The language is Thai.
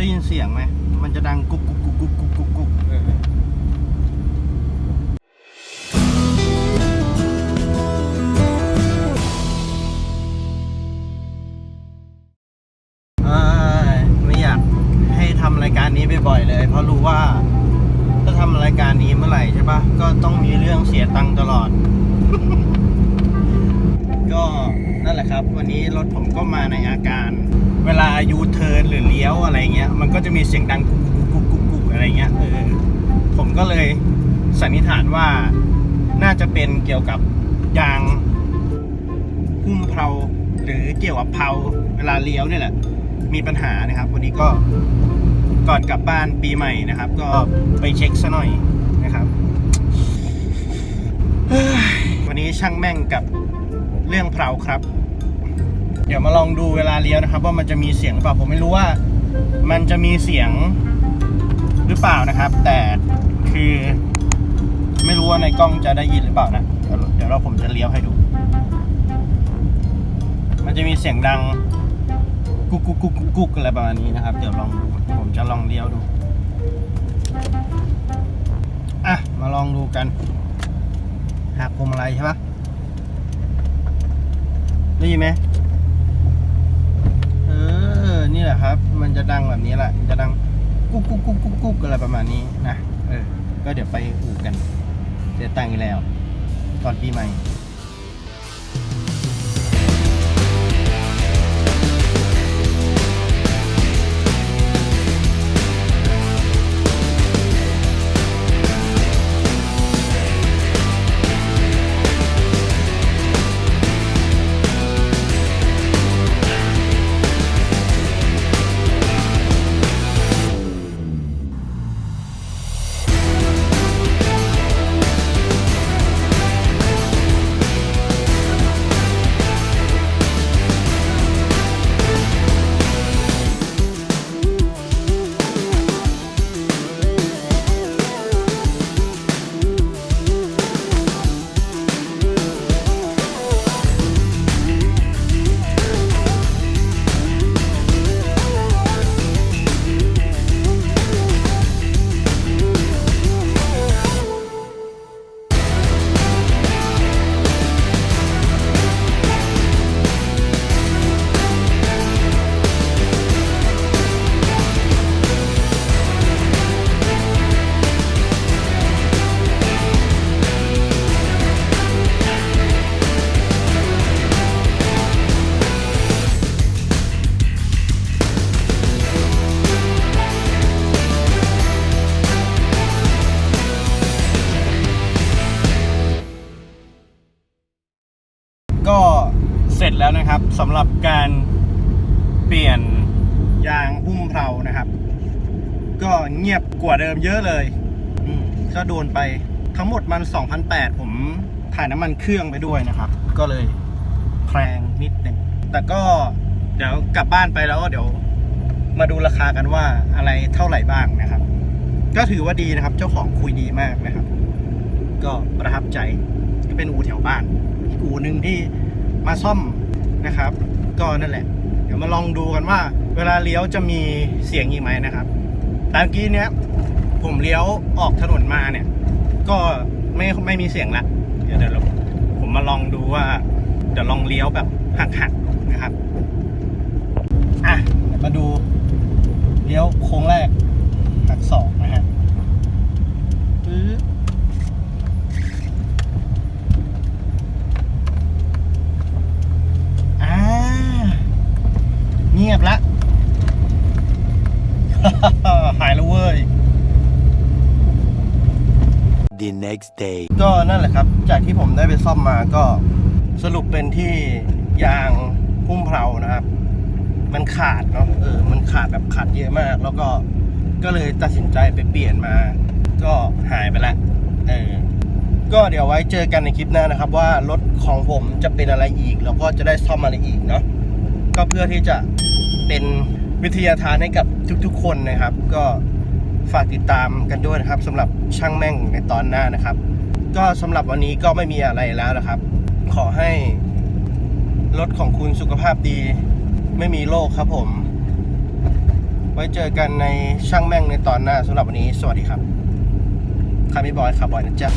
ได้ยินเสียงไหม มันจะดังกุกกุกกุกกุกกุกกุกกุกเออไม่อยากให้ทำรายการนี้บ่อยๆเลย เพราะรู้ว่า ถ้าทำรายการนี้เมื่อไหร่ใช่ปะก็ต้องมีเรื่องเสียตังค์ตลอด ก็นั่นแหละครับ วันนี้รถผมก็มาในอาการ เวลายูเทิร์นหรือเลี้ยวอะไรเงี้ย มันก็จะมีเสียงดังกุกกุกกุกกุกกุกอะไรเงี้ยเออผมก็เลยสันนิษฐานว่าน่าจะเป็นเกี่ยวกับยางหุ้มเพลาหรือเกี่ยวกับเพลาเวลาเลี้ยวนี่แหละ มีปัญหานะครับ วันนี้ก็ก่อนกลับบ้านปีใหม่นะครับ ก็ไปเช็คซะหน่อยนะครับ วันนี้ช่างแม่งกับ เรื่องเพลาครับ เดี๋ยวมาลองดูเวลาเลี้ยวนะครับ ว่ามันจะมีเสียงหรือเปล่าผมไม่รู้ว่า มันจะมีเสียงหรือเปล่านะครับ แต่คือไม่รู้ว่าในกล้องจะได้ยินหรือเปล่านะเดี๋ยวเราผมจะเลี้ยวให้ดู มันจะมีเสียงดังกุ๊กกุ๊กกุ๊กกุกกุกอะไรประมาณนี้นะครับ เดี๋ยวลองดูผมจะลองเลี้ยวดูอะมาลองดูกันหักพวงมาลัยใช่ปะ ได้ยินไหมเออ นี่แหละครับ มันจะดังแบบนี้แหละ มันจะดังกุ๊กกุ๊กกุ๊กกุ๊กกุ๊กอะไรประมาณนี้นะ เออ ก็เดี๋ยวไปอู่กันเสียตังค์อีกแล้ว ก่อนปีใหม่ นะครับสำหรับการเปลี่ยนยางหุ้มเพลานะครับ ก็เงียบกว่าเดิมเยอะเลยก็โดนไปทั้งหมดมัน 2,008ผมถ่ายน้ำมันเครื่องไปด้วยนะครับ ก็เลยแพงนิดหนึ่งแต่ก็เดี๋ยวกลับบ้านไปแล้วก็เดี๋ยวมาดูราคากันว่าอะไรเท่าไหร่บ้างนะครับ ก็ถือว่าดีนะครับ เจ้าของคุยดีมากนะครับ ก็ประทับใจเป็นอู่แถวบ้านอีกอู่หนึ่งที่มาซ่อม นะครับ ก็นั่นแหละ เดี๋ยวมาลองดูกันว่า เวลาเลี้ยวจะมีเสียงอีกไหมนะครับตามกี้เนี้ยผมเลี้ยวออกถนนมาเนี่ย ก็ไม่ไม่มีเสียงละเดี๋ยวเดี๋ยวผมมาลองดูว่าเดี๋ยวลองเลี้ยวแบบหักๆนะครับอะเดี๋ยวมาดูเลี้ยวโค้งแรกหักสองนะฮะปึ๊บ อ่าเงียบละ หายแล้วเว้ย The next day. ก็นั่นแหละครับ จากที่ผมได้ไปซ่อมมาก็สรุปเป็นที่ยางพุ่มเพลานะครับ มันขาดเนาะเออมันขาดแบบขาดเยอะมาก แล้วก็ก็เลยตัดสินใจไปเปลี่ยนมา ก็หายไปละเออก็เดี๋ยวไว้เจอกันในคลิปหน้านะครับ ว่ารถของผมจะเป็นอะไรอีก แล้วก็จะได้ซ่อมอะไรอีกเนาะก็เพื่อที่จะเป็นวิทยาทานให้กับทุกๆ คนนะครับ ก็ ฝากติดตามกันด้วยนะครับสำหรับช่างแม่งในตอนหน้านะครับ ก็สำหรับวันนี้ก็ไม่มีอะไรแล้วนะครับ ขอให้รถของคุณสุขภาพดี ไม่มีโรคครับผม ไว้เจอกันในช่างแม่งในตอนหน้าสำหรับวันนี้ สวัสดีครับคาร์บิบอยคาร์บอยนะจ๊ะ